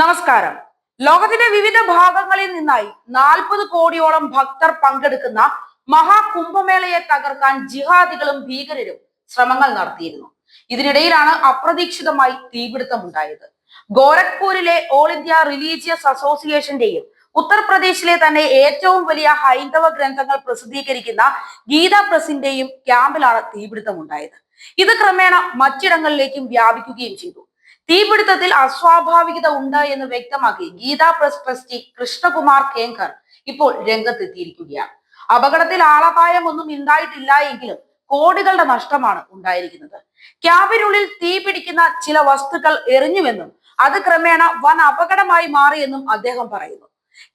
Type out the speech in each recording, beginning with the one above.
നമസ്കാരം. ലോകത്തിന്റെ വിവിധ ഭാഗങ്ങളിൽ നിന്നായി നാൽപ്പത് കോടിയോളം ഭക്തർ പങ്കെടുക്കുന്ന മഹാകുംഭമേളയെ തകർക്കാൻ ജിഹാദികളും ഭീകരരും ശ്രമങ്ങൾ നടത്തിയിരുന്നു. ഇതിനിടയിലാണ് അപ്രതീക്ഷിതമായി തീപിടുത്തമുണ്ടായത്. ഗോരഖ്പൂരിലെ ഓൾ ഇന്ത്യ റിലീജിയസ് അസോസിയേഷന്റെയും ഉത്തർപ്രദേശിലെ തന്നെ ഏറ്റവും വലിയ ഹൈന്ദവ ഗ്രന്ഥങ്ങൾ പ്രസിദ്ധീകരിക്കുന്ന ഗീതാ പ്രസിന്റെയും ക്യാമ്പിലാണ് തീപിടുത്തമുണ്ടായത്. ഇത് ക്രമേണ മറ്റിടങ്ങളിലേക്കും വ്യാപിക്കുകയും ചെയ്തു. തീപിടുത്തത്തിൽ അസ്വാഭാവികത ഉണ്ട് എന്ന് വ്യക്തമാക്കി ഗീതാ പ്രസ് ട്രസ്റ്റി കൃഷ്ണകുമാർ കേങ്കർ ഇപ്പോൾ രംഗത്തെത്തിയിരിക്കുകയാണ്. അപകടത്തിൽ ആളപായം ഒന്നും ഉണ്ടായിട്ടില്ല എങ്കിലും കോടികളുടെ നഷ്ടമാണ് ഉണ്ടായിരിക്കുന്നത്. ക്യാബിനുള്ളിൽ തീ പിടിക്കുന്ന ചില വസ്തുക്കൾ എറിഞ്ഞുവെന്നും അത് ക്രമേണ വൻ അപകടമായി മാറിയെന്നും അദ്ദേഹം പറയുന്നു.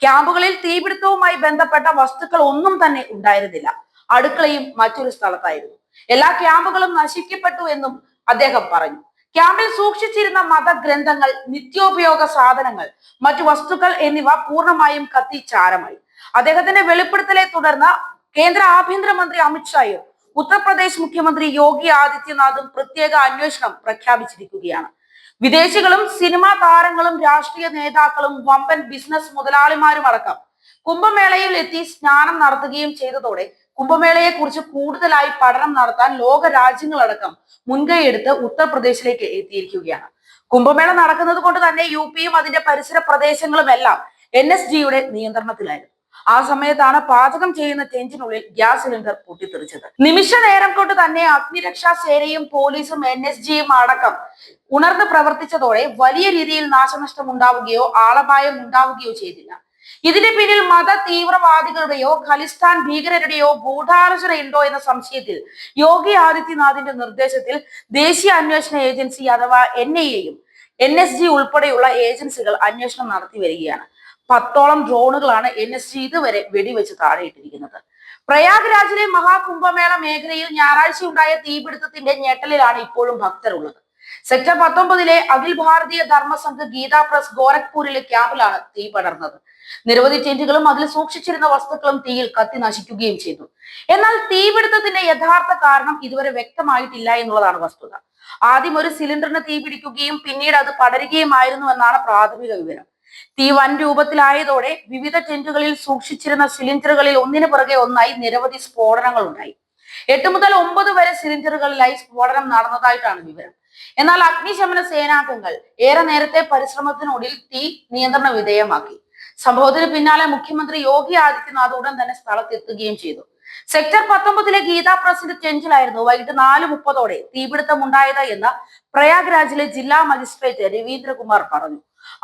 ക്യാമ്പുകളിൽ തീപിടുത്തവുമായി ബന്ധപ്പെട്ട വസ്തുക്കൾ ഒന്നും തന്നെ ഉണ്ടായിരുന്നില്ല. അടുക്കളയും മറ്റൊരു സ്ഥലത്തായിരുന്നു. എല്ലാ ക്യാമ്പുകളും നശിക്കപ്പെട്ടു എന്നും അദ്ദേഹം പറഞ്ഞു. ക്യാമ്പിൽ സൂക്ഷിച്ചിരുന്ന മതഗ്രന്ഥങ്ങൾ നിത്യോപയോഗ സാധനങ്ങൾ മറ്റു വസ്തുക്കൾ എന്നിവ പൂർണമായും കത്തി ചാരമായി. അദ്ദേഹത്തിന്റെ വെളിപ്പെടുത്തലെ തുടർന്ന് കേന്ദ്ര ആഭ്യന്തരമന്ത്രി അമിത്ഷായും ഉത്തർപ്രദേശ് മുഖ്യമന്ത്രി യോഗി ആദിത്യനാഥും പ്രത്യേക അന്വേഷണം പ്രഖ്യാപിച്ചിരിക്കുകയാണ്. വിദേശികളും സിനിമാ താരങ്ങളും രാഷ്ട്രീയ നേതാക്കളും വമ്പൻ ബിസിനസ് മുതലാളിമാരും അടക്കം കുംഭമേളയിൽ എത്തി സ്നാനം നടത്തുകയും ചെയ്തതോടെ കുംഭമേളയെ കുറിച്ച് കൂടുതലായി പഠനം നടത്താൻ ലോക രാജ്യങ്ങളടക്കം മുൻകൈയെടുത്ത് ഉത്തർപ്രദേശിലേക്ക് എത്തിയിരിക്കുകയാണ്. കുംഭമേള നടക്കുന്നത് കൊണ്ട് തന്നെ യു പിയും അതിന്റെ പരിസര പ്രദേശങ്ങളും എല്ലാം എൻ എസ് ജിയുടെ നിയന്ത്രണത്തിലായിരുന്നു. ആ സമയത്താണ് പാചകം ചെയ്യുന്ന ടെന്റിനുള്ളിൽ ഗ്യാസ് സിലിണ്ടർ പൊട്ടിത്തെറിച്ചത്. നിമിഷ നേരം കൊണ്ട് തന്നെ അഗ്നിരക്ഷാ സേനയും പോലീസും എൻ എസ് ജിയും അടക്കം ഉണർന്ന് പ്രവർത്തിച്ചതോടെ വലിയ രീതിയിൽ നാശനഷ്ടം ഉണ്ടാവുകയോ ആളപായം ഉണ്ടാവുകയോ ചെയ്തില്ല. ഇതിന് പിന്നിൽ മത തീവ്രവാദികളുടെയോ ഖലിസ്ഥാൻ ഭീകരരുടെയോ ഗൂഢാലോചന ഉണ്ടോ എന്ന സംശയത്തിൽ യോഗി ആദിത്യനാഥിന്റെ നിർദ്ദേശത്തിൽ ദേശീയ അന്വേഷണ ഏജൻസി അഥവാ എൻ ഐ എയും എൻ എസ് ജി ഉൾപ്പെടെയുള്ള ഏജൻസികൾ അന്വേഷണം നടത്തി വരികയാണ്. പത്തോളം ഡ്രോണുകളാണ് എൻ എസ് ജി ഇതുവരെ വെടിവെച്ച് താഴെയിട്ടിരിക്കുന്നത്. പ്രയാഗ്രാജിലെ മഹാകുംഭമേള മേഖലയിൽ ഞായറാഴ്ച ഉണ്ടായ തീപിടുത്തത്തിന്റെ ഞെട്ടലിലാണ് ഇപ്പോഴും ഭക്തരുള്ളത്. സെക്ടർ പത്തൊമ്പതിലെ അഖിൽ ഭാരതീയ ധർമ്മസംഘ് ഗീതാ പ്രസ് ഗോരഖ്പൂരിലെ ക്യാമ്പിലാണ് തീ പടർന്നത്. നിരവധി ടെന്റുകളും അതിൽ സൂക്ഷിച്ചിരുന്ന വസ്തുക്കളും തീയിൽ കത്തി നശിക്കുകയും ചെയ്തു. എന്നാൽ തീപിടുത്തത്തിന്റെ യഥാർത്ഥ കാരണം ഇതുവരെ വ്യക്തമായിട്ടില്ല എന്നുള്ളതാണ് വസ്തുത. ആദ്യം ഒരു സിലിണ്ടറിന് തീ പിടിക്കുകയും പിന്നീട് അത് പടരുകയുമായിരുന്നു എന്നാണ് പ്രാഥമിക വിവരം. തീ വൻ രൂപത്തിലായതോടെ വിവിധ ടെന്റുകളിൽ സൂക്ഷിച്ചിരുന്ന സിലിണ്ടറുകളിൽ ഒന്നിനു പുറകെ ഒന്നായി നിരവധി സ്ഫോടനങ്ങൾ ഉണ്ടായി. എട്ട് മുതൽ ഒമ്പത് വരെ സിലിണ്ടറുകളിലായി സ്ഫോടനം നടന്നതായിട്ടാണ് വിവരം. എന്നാൽ അഗ്നിശമന സേനാംഗങ്ങൾ ഏറെ നേരത്തെ പരിശ്രമത്തിനൊടുവിൽ തീ നിയന്ത്രണ വിധേയമാക്കി. സംഭവത്തിന് പിന്നാലെ മുഖ്യമന്ത്രി യോഗി ആദിത്യനാഥ് ഉടൻ തന്നെ സ്ഥലത്തെത്തുകയും ചെയ്തു. സെക്ടർ പത്തൊമ്പതിലെ ഗീതാ പ്രസിന്റെ ടെഞ്ചിലായിരുന്നു വൈകിട്ട് നാല് മുപ്പതോടെ തീപിടുത്തം ഉണ്ടായത് എന്ന് പ്രയാഗ്രാജിലെ ജില്ലാ മജിസ്ട്രേറ്റ് രവീന്ദ്രകുമാർ പറഞ്ഞു.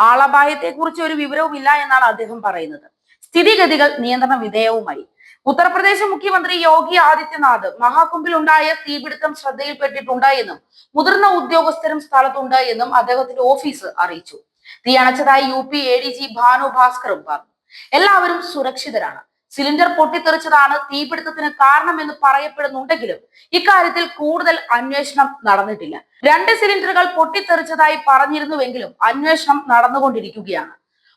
ആളപായത്തെ കുറിച്ച് ഒരു വിവരവും ഇല്ല എന്നാണ് അദ്ദേഹം പറയുന്നത്. സ്ഥിതിഗതികൾ നിയന്ത്രണ വിധേയവുമായി. ഉത്തർപ്രദേശ് മുഖ്യമന്ത്രി യോഗി ആദിത്യനാഥ് മഹാകുംഭിൽ ഉണ്ടായ തീപിടുത്തം ശ്രദ്ധയിൽപ്പെട്ടിട്ടുണ്ട് എന്നും മുതിർന്ന ഉദ്യോഗസ്ഥരും സ്ഥലത്തുണ്ട് എന്നും അദ്ദേഹത്തിന്റെ ഓഫീസ് അറിയിച്ചു. തീ അണച്ചതായി U P A D G Bhanu ഭാസ്കറും പറഞ്ഞു. എല്ലാവരും സുരക്ഷിതരാണ്. സിലിണ്ടർ പൊട്ടിത്തെറിച്ചതാണ് തീപിടുത്തത്തിന് കാരണമെന്ന് പറയപ്പെടുന്നുണ്ടെങ്കിലും ഇക്കാര്യത്തിൽ കൂടുതൽ അന്വേഷണം നടന്നിട്ടില്ല. രണ്ട് സിലിണ്ടറുകൾ പൊട്ടിത്തെറിച്ചതായി പറഞ്ഞിരുന്നുവെങ്കിലും അന്വേഷണം നടന്നുകൊണ്ടിരിക്കുകയാണ്.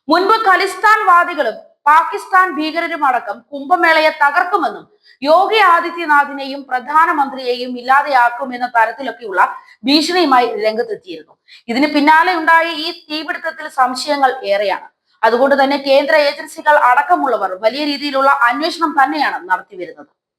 മുൻപ് ഖലിസ്ഥാൻ വാദികളും പാകിസ്ഥാൻ ഭീകരരുമടക്കം കുംഭമേളയെ തകർക്കുമെന്നും യോഗി ആദിത്യനാഥിനെയും പ്രധാനമന്ത്രിയെയും ഇല്ലാതെയാക്കുമെന്ന തരത്തിലൊക്കെയുള്ള ഭീഷണിയുമായി രംഗത്തെത്തിയിരുന്നു. ഇതിന് പിന്നാലെ ഉണ്ടായ ഈ തീപിടുത്തത്തിൽ സംശയങ്ങൾ ഏറെയാണ്. അതുകൊണ്ട് തന്നെ കേന്ദ്ര ഏജൻസികൾ അടക്കമുള്ളവർ വലിയ രീതിയിലുള്ള അന്വേഷണം തന്നെയാണ് നടത്തിവരുന്നത്.